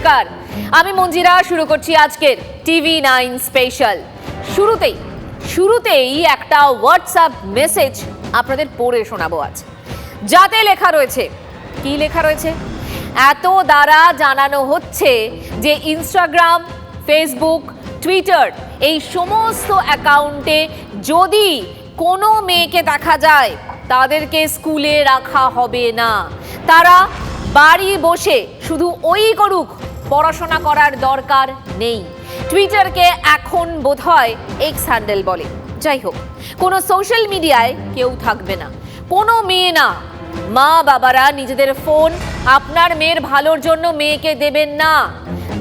নমস্কার। আমি মঞ্জিরা, শুরু করছি আজকের টিভি নাইন স্পেশাল। শুরুতেই শুরুতেই একটা হোয়াটসঅ্যাপ মেসেজ আপনাদের পড়ে শোনাবো আজ। যাতে লেখা রয়েছে। কি লেখা রয়েছে? এত দ্বারা জানানো হচ্ছে যে ইনস্টাগ্রাম ফেসবুক টুইটার এই সমস্ত অ্যাকাউন্টে যদি কোনো মেয়েকে দেখা যায়, তাদেরকে স্কুলে রাখা হবে না। তারা বাড়ি বসে শুধু ওই করুক পড়াশোনা করার দরকার নেই। টুইটারকে এখন বোধহয় এক্স হ্যান্ডেল বলে। যাই হোক, কোনো সোশ্যাল মিডিয়ায় কেউ থাকবে না। কোনো মেয়ে না। মা বাবারা নিজেদের ফোন আপনার মেয়ের ভালোর জন্য মেয়েকে দেবেন না।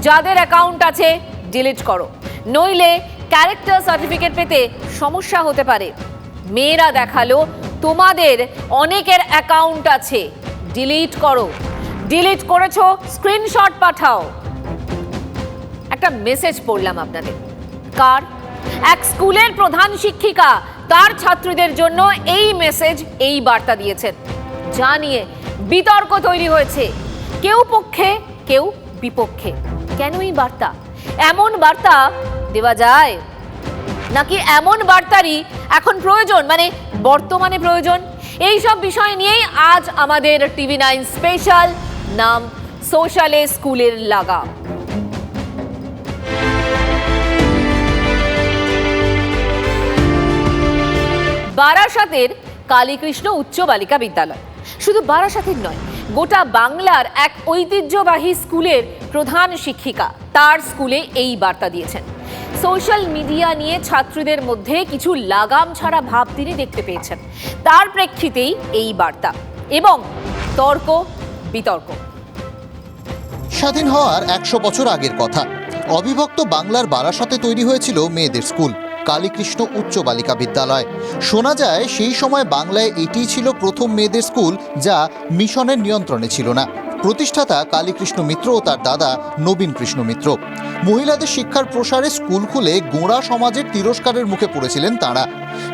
যাদের অ্যাকাউন্ট আছে ডিলিট করো। নইলে ক্যারেক্টার সার্টিফিকেট পেতে সমস্যা হতে পারে। মেয়েরা দেখাল, তোমাদের অনেকের অ্যাকাউন্ট আছে। ডিলিট করো। ডিলিট করেছ স্ক্রিনশট পাঠাও। একটা মেসেজ পড়লাম আপনাদের। কার? এক স্কুলের প্রধান শিক্ষিকা, তার ছাত্রীদের জন্য এই মেসেজ এই বার্তা দিয়েছেন। যা নিয়ে বিতর্ক তৈরি হয়েছে। কেউ পক্ষে, কেউ বিপক্ষে। কেন এই বার্তা? এমন বার্তা দেওয়া যায়? নাকি এমন বার্তারই এখন প্রয়োজন? মানে বর্তমানে প্রয়োজন? এই সব বিষয় নিয়েই আজ আমাদের টিভি নাইন স্পেশাল নাম সোশ্যালে স্কুলের লাগা বারাসাতের কালীকৃষ্ণ উচ্চ বালিকা বিদ্যালয়। শুধু বারাসাতের নয়, গোটা বাংলার এক ঐতিহ্যবাহী স্কুলের প্রধান শিক্ষিকা তার স্কুলে এই বার্তা দিয়েছেন। সোশ্যাল মিডিয়া নিয়ে ছাত্রীদের মধ্যে কিছু লাগাম ছাড়া ভাব তিনি দেখতে পেয়েছেন। তার প্রেক্ষিতেই এই বার্তা এবং তর্ক, বিতর্ক। স্বাধীন হওয়ার একশো বছর আগের কথা। অবিভক্ত বাংলার বারাসাতে তৈরি হয়েছিল মেয়েদের স্কুল। কালীকৃষ্ণ উচ্চ বালিকা বিদ্যালয়। শোনা যায়, সেই সময় বাংলায় এটিই ছিল প্রথম মেয়েদের স্কুল যা মিশনের নিয়ন্ত্রণে ছিল না। প্রতিষ্ঠাতা কালীকৃষ্ণ মিত্র ও তার দাদা নবীন কৃষ্ণ মিত্র। মহিলাদের শিক্ষার প্রসারে স্কুল খুলে গোঁড়া সমাজের তিরস্কারের মুখে পড়েছিলেন তাঁরা।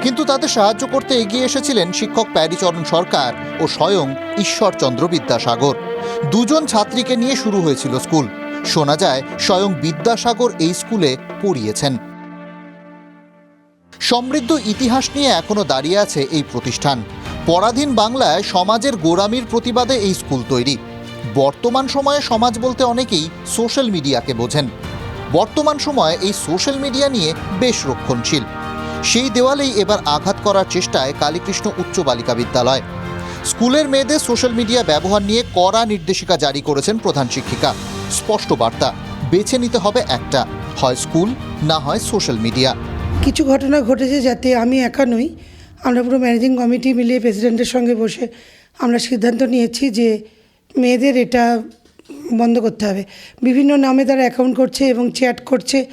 কিন্তু তাদের সাহায্য করতে এগিয়ে এসেছিলেন শিক্ষক প্যারিচরণ সরকার ও স্বয়ং ঈশ্বরচন্দ্র বিদ্যাসাগর। দুজন ছাত্রীকে নিয়ে শুরু হয়েছিল স্কুল। শোনা যায়, স্বয়ং বিদ্যাসাগর এই স্কুলে পড়িয়েছেন। সমৃদ্ধ ইতিহাস নিয়ে এখনও দাঁড়িয়ে আছে এই প্রতিষ্ঠান। পরাধীন বাংলায় সমাজের গোড়ামির প্রতিবাদে এই স্কুল তৈরি। বর্তমান সময়ে সমাজ বলতে অনেকেই সোশ্যাল মিডিয়াকে বোঝেন। বর্তমান সময়ে এই সোশ্যাল মিডিয়া নিয়ে বেশ রক্ষণশীল। সেই দেওয়ালেই এবার আঘাত করার চেষ্টায় কালীকৃষ্ণ উচ্চ বালিকা বিদ্যালয়। স্কুলের মেয়েদের সোশ্যাল মিডিয়া ব্যবহার নিয়ে কড়া নির্দেশিকা জারি করেছেন প্রধান শিক্ষিকা। স্পষ্ট বার্তা, বেছে নিতে হবে একটা, হয় স্কুল, না হয় সোশ্যাল মিডিয়া। কিছু ঘটনা ঘটেছে যাতে আমি একা নই। আমরা পুরো ম্যানেজিং কমিটি মিলিয়ে প্রেসিডেন্টের সঙ্গে বসে আমরা সিদ্ধান্ত নিয়েছি যে মেয়েদের এটা বন্ধ করতে হবে। বিভিন্ন নামে তারা অ্যাকাউন্ট করছে এবং চ্যাট করছে।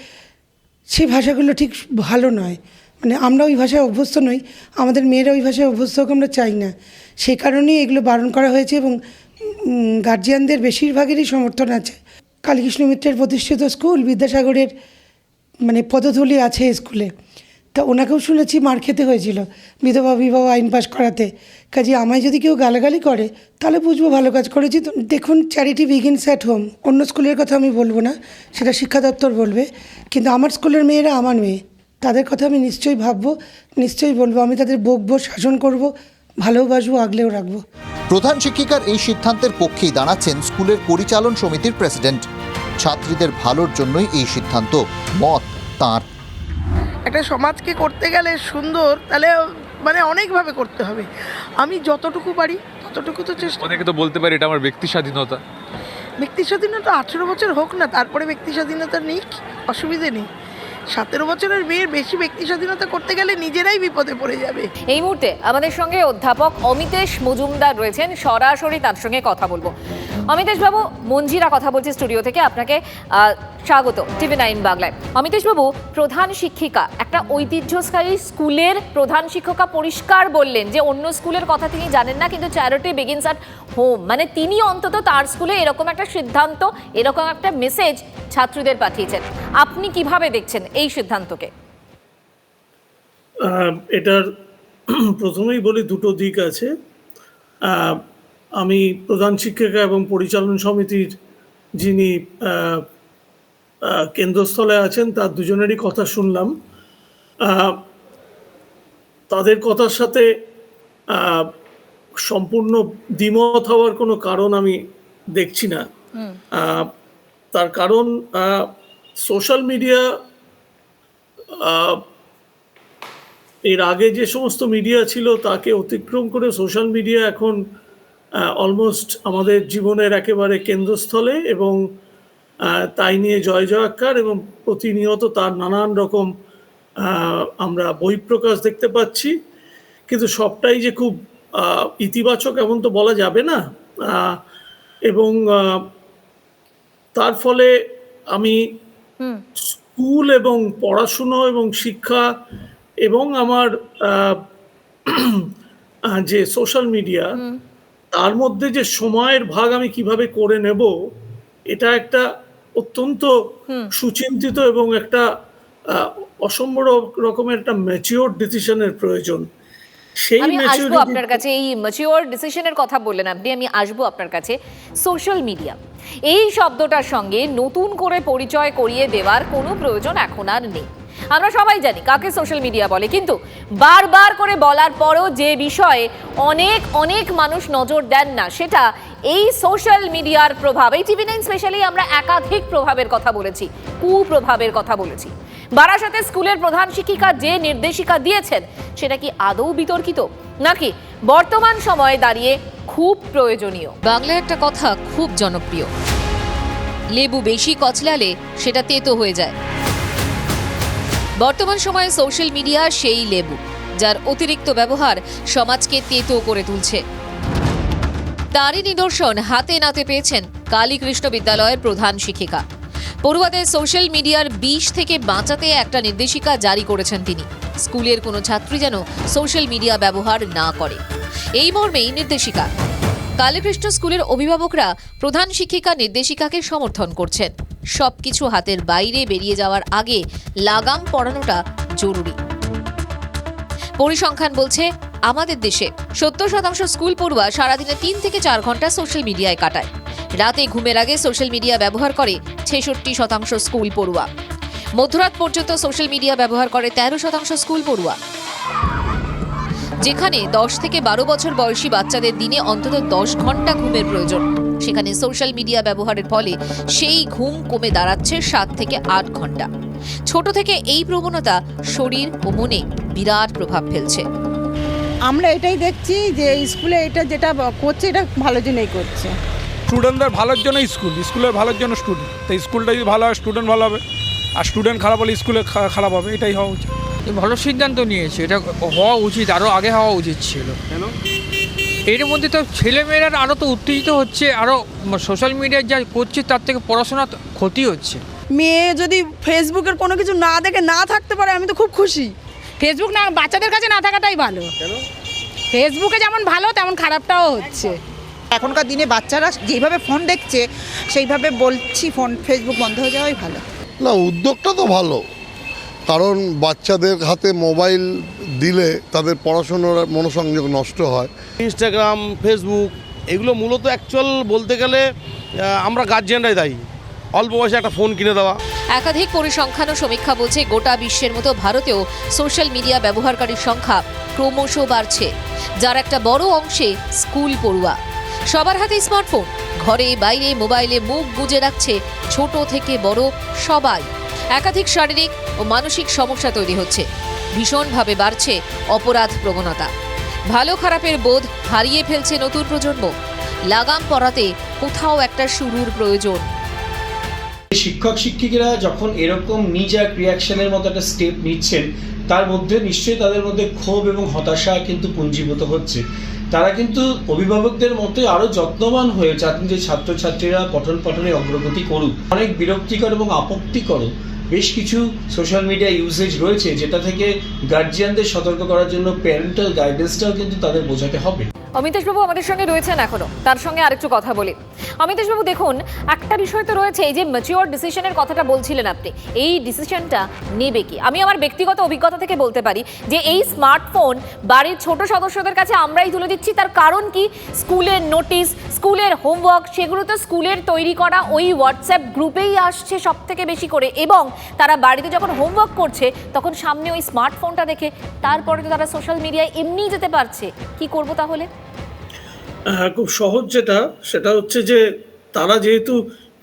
সেই ভাষাগুলো ঠিক ভালো নয়। মানে আমরা ওই ভাষায় অভ্যস্ত নই। আমাদের মেয়েরা ওই ভাষায় অভ্যস্ত হোক আমরা চাই না। সেই কারণেই এগুলো বারণ করা হয়েছে এবং গার্জিয়ানদের বেশিরভাগেরই সমর্থন আছে। কালীকৃষ্ণ মিত্রের প্রতিষ্ঠিত স্কুল বিদ্যাসাগরের মানে পদধূলি আছে স্কুলে। তা ওনাকেও শুনেছি মার খেতে হয়েছিল। বিধবা বিবাহ আইন পাস করাতে। কাজে আমায় যদি কেউ গালাগালি করে, তাহলে বুঝব ভালো কাজ করেছি। তো দেখুন চ্যারিটি বিগিনস অ্যাট হোম অন্য স্কুলের কথা আমি বলব না, সেটা শিক্ষা দপ্তর বলবে। কিন্তু আমার স্কুলের মেয়েরা আমার মেয়ে। তাদের কথা আমি নিশ্চয়ই ভাববো, নিশ্চয়ই বলব। আমি তাদের বকবো, শাসন করব, ভালোবাসবো, আগলেও রাখব। প্রধান শিক্ষিকার এই সিদ্ধান্তের পক্ষেই দাঁড়াচ্ছেন স্কুলের পরিচালন সমিতির প্রেসিডেন্ট। ছাত্রীদের ভালোর জন্যই এই সিদ্ধান্ত। মত তাঁর। একটা সমাজকে করতে গেলে সুন্দর তাহলে মানে অনেকভাবে করতে হবে। আমি যতটুকু পারি ততটুকু তো চেষ্টা অনেকে তো বলতে পারি এটা আমার ব্যক্তি স্বাধীনতা। ব্যক্তি স্বাধীনতা আঠেরো বছর হোক না তারপরে ব্যক্তি স্বাধীনতা নিক অসুবিধে নেই। সতেরো বছরের মেয়ের বেশি ব্যক্তি স্বাধীনতা করতে গেলে নিজেরাই বিপদে পড়ে যাবে। এই মুহূর্তে আমাদের সঙ্গে অধ্যাপক অমিতেশ মজুমদার রয়েছেন। সরাসরি তার সঙ্গে কথা বলব। অমিতেশ বাবু, মঞ্জিরা কথা বলছি স্টুডিও থেকে। আপনাকে স্বাগত টিভি নাইন বাংলায়। অমিতেশ বাবু, প্রধান শিক্ষিকা, একটা ঐতিহ্যস্থায়ী স্কুলের প্রধান শিক্ষিকা পরিষ্কার বললেন যে, অন্য স্কুলের কথা তিনি জানেন না, কিন্তু চ্যারিটি বিগিনস অ্যাট হোম মানে তিনি অন্তত তার স্কুলে এরকম একটা সিদ্ধান্ত, এরকম একটা মেসেজ ছাত্রীদের পাঠিয়েছেন। আপনি কীভাবে দেখছেন এই সিদ্ধান্তকে? এটার প্রথমেই বলি দুটো দিক আছে। আমি প্রধান শিক্ষিকা এবং পরিচালন সমিতির যিনি কেন্দ্রস্থলে আছেন তার দুজনেরই কথা শুনলাম। তাদের কথার সাথে সম্পূর্ণ দ্বিমত হওয়ার কোনো কারণ আমি দেখছি না। তার কারণ সোশ্যাল মিডিয়া এর আগে যে সমস্ত মিডিয়া ছিল তাকে অতিক্রম করে সোশ্যাল মিডিয়া এখন অলমোস্ট আমাদের জীবনের একেবারে কেন্দ্রস্থলে এবং তাই নিয়ে জয় জয়াকার এবং প্রতিনিয়ত তার নানান রকম আমরা বহিঃপ্রকাশ দেখতে পাচ্ছি। কিন্তু সবটাই যে খুব ইতিবাচক এমন তো বলা যাবে না। এবং তার ফলে আমি স্কুল এবং পড়াশুনো এবং শিক্ষা এবং আমার যে সোশ্যাল মিডিয়া তার মধ্যে যে সময়ের ভাগ আমি কীভাবে করে নেব এটা একটা অত্যন্ত সুচিন্তিত এবং একটা অসম্ভব রকমের একটা ম্যাচিওর ডিসিশনের প্রয়োজন। সেই আমি আসব আপনার কাছে এই ম্যাচিওর ডিসিশনের কথা বললেন আপনি আমি আসব আপনার কাছে সোশ্যাল মিডিয়া এই শব্দটার সঙ্গে নতুন করে পরিচয় করিয়ে দেওয়ার কোনো প্রয়োজন এখন আর নেই। আমরা সবাই জানি কাকে সোশ্যাল মিডিয়া বলে কিন্তু বারবার করে বলার পরও যে বিষয়ে অনেক অনেক মানুষ নজর দেন না সেটা এই সোশ্যাল মিডিয়ার প্রভাব। এই টিভি নাইন স্পেশালি আমরা একাধিক প্রভাবের কথা বলেছি কুপ্রভাবের কথা বলেছি। বারাসাতে স্কুলের প্রধান শিক্ষিকা যে নির্দেশিকা দিয়েছেন, সেটা কি আদৌ বিতর্কিত? নাকি বর্তমান সময়ে দাঁড়িয়ে খুব প্রয়োজনীয়? বাংলায় একটা কথা খুব জনপ্রিয়। লেবু বেশি কচলালে সেটা তেতো হয়ে যায়। বর্তমান সময়ে সোশ্যাল মিডিয়া সেই লেবু, যার অতিরিক্ত ব্যবহার সমাজকে তেতো করে তুলছে। তারই নিদর্শন হাতে নাতে পেয়েছেন কালীকৃষ্ণ বিদ্যালয়ের প্রধান শিক্ষিকা। পড়ুয়াদের সোশ্যাল মিডিয়ার বিষ থেকে বাঁচাতে একটা নির্দেশিকা জারি করেছেন তিনি। স্কুলের কোনো ছাত্রী যেন সোশ্যাল মিডিয়া ব্যবহার না করে। এই মর্মেই নির্দেশিকা। কালীকৃষ্ণ স্কুলের অভিভাবকরা প্রধান শিক্ষিকা নির্দেশিকাকে সমর্থন করছেন। সবকিছু হাতের বাইরে বেরিয়ে যাওয়ার আগে লাগাম পড়ানোটা জরুরি। পরিসংখ্যান বলছে, আমাদের দেশে সত্তর শতাংশ স্কুল পড়ুয়া সারাদিনে তিন থেকে চার ঘণ্টা সোশ্যাল মিডিয়ায় কাটায়। রাতে ঘুমের আগে সোশ্যাল মিডিয়া ব্যবহার করে ছেষট্টি শতাংশ স্কুল পড়ুয়া। মধ্যরাত পর্যন্ত সোশ্যাল মিডিয়া ব্যবহার করে তেরো শতাংশ স্কুল পড়ুয়া। যেখানে দশ থেকে বারো বছর বয়সী বাচ্চাদের দিনে অন্তত দশ ঘণ্টা ঘুমের প্রয়োজন। সেখানে সোশ্যাল মিডিয়া ব্যবহারের ফলে সেই ঘুম কমে দাঁড়াচ্ছে সাত থেকে আট ঘণ্টা। ছোট থেকে এই প্রবণতা শরীর ও মনে বিরাট প্রভাব ফেলছে। আমরা এটাই দেখছি যে স্কুলে এটা যেটা করছে, এটা ভালো জন্যই করছে। স্টুডেন্টদের ভালোর জন্য স্কুল স্কুলের ভালোর জন্য স্টুডেন্ট তো স্কুলটা যদি ভালো হয় স্টুডেন্ট ভালো হবে আর স্টুডেন্ট খারাপ হলে স্কুলে খা- খারাপ হবে এটাই হওয়া উচিত। ভালো সিদ্ধান্ত নিয়েছে এটা হওয়া উচিত আরও আগে হওয়া উচিত ছিল। কেন? এর মধ্যে তো ছেলেমেয়েরা আরও তো উত্তেজিত হচ্ছে আরও সোশ্যাল মিডিয়ায় যা করছে তার থেকে পড়াশোনা ক্ষতি হচ্ছে। মেয়ে যদি ফেসবুকের কোনো কিছু না দেখে না থাকতে পারে আমি তো খুব খুশি। ফেসবুক না বাচ্চাদের কাছে না থাকাটাই ভালো। ফেসবুকে যেমন ভালো তেমন খারাপটাও হচ্ছে। এখনকার দিনে বাচ্চারা যেভাবে ফোন দেখছে সেইভাবে বলছি ফোন ফেসবুক বন্ধ হয়ে যাওয়াই ভালো। না উদ্যোগটা তো ভালো। কারণ বাচ্চাদের হাতে মোবাইল দিলে তাদের পড়াশোনার মনোসংযোগ নষ্ট হয়। ইনস্টাগ্রাম ফেসবুক এগুলো মূলত অ্যাকচুয়াল বলতে গেলে আমরা গার্জিয়ানরাই দায়ী। অল্প বয়সে একটা ফোন কিনে দেওয়া। একাধিক পরিসংখ্যান ও সমীক্ষা বলছে গোটা বিশ্বের মতো ভারতেও সোশ্যাল মিডিয়া ব্যবহারকারীর সংখ্যা ক্রমশ বাড়ছে। যার একটা বড় অংশে স্কুল পড়ুয়া। সবার হাতে স্মার্টফোন। ঘরে, বাইরে, মোবাইলে মুখ গুজে রাখছে ছোট থেকে বড় সবাই। একাধিক শারীরিক ও মানসিক সমস্যা তৈরি হচ্ছে। ভীষণভাবে বাড়ছে অপরাধ প্রবণতা। ভালো খারাপের বোধ হারিয়ে ফেলছে নতুন প্রজন্ম। লাগাম পরাতে কোথাও একটা শুরুর প্রয়োজন। শিক্ষক, শিক্ষিকারা যখন এরকম নিজা রিয়াকশনের মতো একটা স্টেপ নিচ্ছেন, তার মধ্যে নিশ্চয়ই তাদের মধ্যে ক্ষোভ এবং হতাশা কিন্তু পুঞ্জীভূত হচ্ছে। তারা কিন্তু অভিভাবকদের মতোই আরও যত্নবান হয়ে চান যে ছাত্রছাত্রীরা পঠন পাঠনে অগ্রগতি করুক, অনেক বিরক্তিকর এবং আপত্তিকর বেশ কিছু সোশ্যাল মিডিয়া ইউজেজ রয়েছে, যেটা থেকে গার্জিয়ানদের সতর্ক করার জন্য প্যারেন্টাল গাইডেন্সটাও কিন্তু তাদের বোঝাতে হবে। অমিতেশবাবু আমাদের সঙ্গে রয়েছেন এখনও। তার সঙ্গে আরেকটু কথা বলি। অমিতেশবাবু, দেখুন, একটা বিষয় তো রয়েছে, এই যে ম্যাচিওর ডিসিশনের কথাটা বলছিলেন আপনি, এই ডিসিশনটা নেবে কি? আমি আমার ব্যক্তিগত অভিজ্ঞতা থেকে বলতে পারি যে এই স্মার্টফোন বাড়ির ছোট সদস্যদের কাছে আমরাই তুলে দিচ্ছি। তার কারণ কি? স্কুলের নোটিশ স্কুলের হোমওয়ার্ক সেগুলো তো স্কুলের তৈরি করা ওই হোয়াটসঅ্যাপ গ্রুপেই আসছে সব থেকে বেশি করে। এবং তারা বাড়িতে যখন হোমওয়ার্ক করছে, তখন সামনে ওই স্মার্টফোনটা দেখে তারপরে তো তারা সোশ্যাল মিডিয়ায় এমনিই যেতে পারছে। কি করব তাহলে? হ্যাঁ খুব সহজ যেটা, সেটা হচ্ছে যে তারা যেহেতু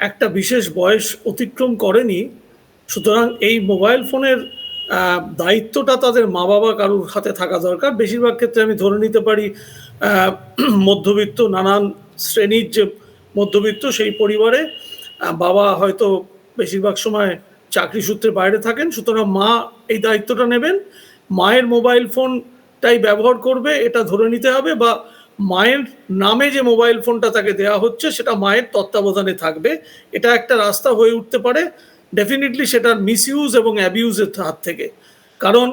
একটা বিশেষ বয়স অতিক্রম করেনি, সুতরাং এই মোবাইল ফোনের দায়িত্বটা তাদের মা বাবা কারুর হাতে থাকা দরকার। বেশিরভাগ ক্ষেত্রে আমি ধরে নিতে পারি মধ্যবিত্ত নানান শ্রেণির যে মধ্যবিত্ত সেই পরিবারে বাবা হয়তো বেশিরভাগ সময় চাকরি সূত্রে বাইরে থাকেন। সুতরাং মা এই দায়িত্বটা নেবেন। মায়ের মোবাইল ফোনটাই ব্যবহার করবে, এটা ধরে নিতে হবে বা মায়ের নামে যে মোবাইল ফোনটা তাকে দেওয়া হচ্ছে, সেটা মায়ের তত্ত্বাবধানে থাকবে। এটা একটা রাস্তা হয়ে উঠতে পারে। ডেফিনেটলি সেটার মিসইউজ এবং অ্যাবিউজের হাত থেকে। কারণ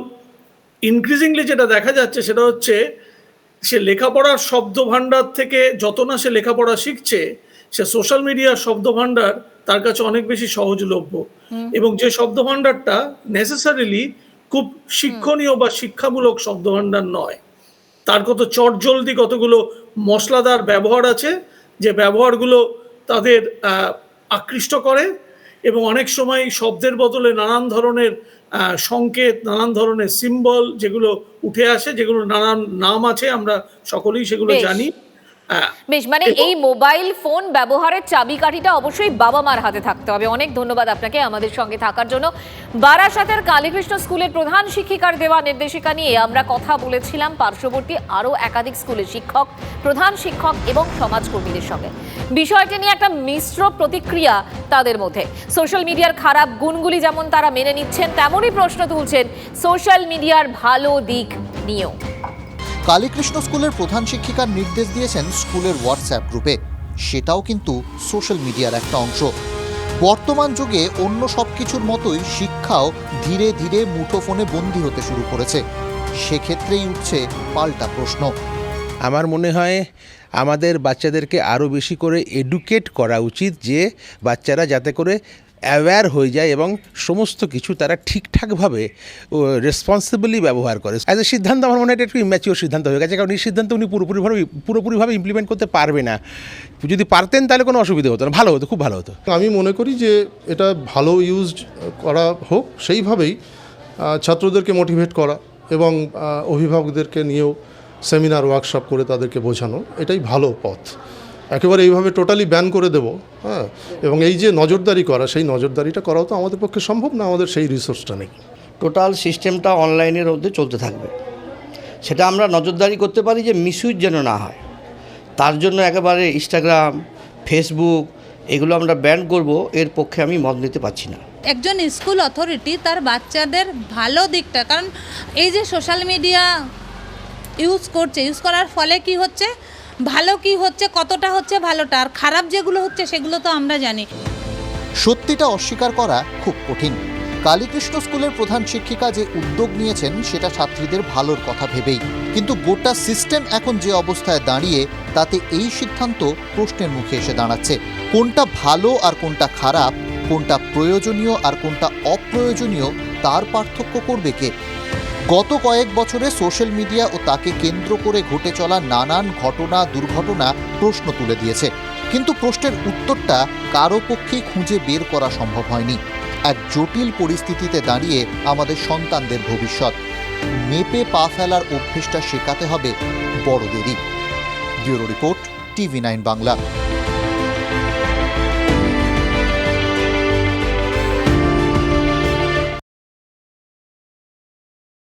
ইনক্রিজিংলি যেটা দেখা যাচ্ছে সেটা হচ্ছে, সে লেখাপড়ার শব্দ ভাণ্ডার থেকে যত না সে লেখাপড়া শিখছে সে সোশ্যাল মিডিয়ার শব্দ ভাণ্ডার তার কাছে অনেক বেশি সহজলভ্য। এবং যে শব্দ ভাণ্ডারটা নেসেসারিলি খুব শিক্ষণীয় বা শিক্ষামূলক শব্দ ভাণ্ডার নয়। তার কত চটজলদি কতগুলো মশলাদার ব্যবহার আছে যে ব্যবহারগুলো তাদের আকৃষ্ট করে এবং অনেক সময় শব্দের বদলে নানান ধরনের সংকেত নানান ধরনের সিম্বল যেগুলো উঠে আসে যেগুলো নানান নাম আছে আমরা সকলেই সেগুলো জানি। বেশ মানে এই মোবাইল ফোন ব্যবহারের চাবিকাঠিটা অবশ্যই বাবা মার হাতে থাকতে হবে। অনেক ধন্যবাদ আপনাকে আমাদের সঙ্গে থাকার জন্য। বারাসাতের কালীকৃষ্ণ স্কুলের প্রধান শিক্ষিকার দেওয়া নির্দেশিকা নিয়ে আমরা কথা বলেছিলাম পার্শ্ববর্তী আরও একাধিক স্কুলের শিক্ষক প্রধান শিক্ষক এবং সমাজকর্মীদের সঙ্গে। বিষয়টি নিয়ে একটা মিশ্র প্রতিক্রিয়া তাদের মধ্যে। সোশ্যাল মিডিয়ার খারাপ গুণগুলি যেমন তারা মেনে নিচ্ছেন তেমনই প্রশ্ন তুলছেন সোশ্যাল মিডিয়ার ভালো দিক নিয়েও। কালীকৃষ্ণ স্কুলের প্রধান শিক্ষিকার নির্দেশ দিয়েছেন স্কুলের হোয়াটসঅ্যাপ গ্রুপে। সেটাও কিন্তু সোশ্যাল মিডিয়ার একটা অংশ। বর্তমান যুগে অন্য সব কিছুর মতোই শিক্ষাও ধীরে ধীরে মুঠোফোনে বন্দী হতে শুরু করেছে। সেক্ষেত্রেই উঠছে পাল্টা প্রশ্ন। আমার মনে হয় আমাদের বাচ্চাদেরকে আরও বেশি করে এডুকেট করা উচিত যে বাচ্চারা যাতে করে অ্যাওয়্যার হয়ে যায় এবং সমস্ত কিছু তারা ঠিকঠাকভাবে রেসপন্সিবলি ব্যবহার করে। অ্যাজ এ সিদ্ধান্ত আমার মনে হয় এটা একটু ইম্যাচিওর সিদ্ধান্ত হয়ে গেছে, কারণ এই সিদ্ধান্ত উনি পুরোপুরিভাবে পুরোপুরিভাবে ইমপ্লিমেন্ট করতে পারবে না। যদি পারতেন তাহলে কোনো অসুবিধা হতো না, ভালো হতো, খুব ভালো হতো। আমি মনে করি যে এটা ভালো ইউজ করা হোক, সেইভাবেই ছাত্রদেরকে মোটিভেট করা এবং অভিভাবকদেরকে নিয়েও সেমিনার ওয়ার্কশপ করে তাদেরকে বোঝানো, এটাই ভালো পথ। একেবারে এইভাবে টোটালি ব্যান করে দেব হ্যাঁ? এবং এই যে নজরদারি করা সেই নজরদারিটা করাও তো আমাদের পক্ষে সম্ভব না আমাদের সেই রিসোর্সটা নেই। টোটাল সিস্টেমটা অনলাইনের মধ্যে চলতে থাকবে। সেটা আমরা নজরদারি করতে পারি যে মিসইউজ যেন না হয়। তার জন্য একেবারে ইনস্টাগ্রাম ফেসবুক এগুলো আমরা ব্যান করব এর পক্ষে আমি মত নিতে পারছি না। একজন স্কুল অথরিটি তার বাচ্চাদের ভালো দিকটা কারণ এই যে সোশ্যাল মিডিয়া ইউজ করছে ইউজ করার ফলে কি হচ্ছে? ভালো কি হচ্ছে, কতটা হচ্ছে, ভালোটা। আর খারাপ যেগুলো হচ্ছে, সেগুলো তো আমরা জানি। সত্যিটা অস্বীকার করা খুব কঠিন। কালীকৃষ্ণ স্কুলের প্রধান শিক্ষিকা যে উদ্যোগ নিয়েছেন, সেটা ছাত্রীদের ভালোর কথা ভেবেই। কিন্তু গোটা সিস্টেম এখন যে অবস্থায় দাঁড়িয়ে, তাতে এই সিদ্ধান্ত প্রশ্নের মুখে এসে দাঁড়াচ্ছে। কোনটা ভালো আর কোনটা খারাপ, কোনটা প্রয়োজনীয় আর কোনটা অপ্রয়োজনীয়, তার পার্থক্য করবে কে? গত কয়েক বছরে সোশ্যাল মিডিয়া ও তাকে কেন্দ্র করে ঘটে চলা নানান ঘটনা, দুর্ঘটনা প্রশ্ন তুলে দিয়েছে। কিন্তু প্রশ্নের উত্তরটা কারও পক্ষে খুঁজে বের করা সম্ভব হয়নি। এক জটিল পরিস্থিতিতে দাঁড়িয়ে আমাদের সন্তানদের ভবিষ্যৎ। মেপে পা ফেলার অভ্যেসটা শেখাতে হবে বড়দেরই। Bureau report TV nine Bangla.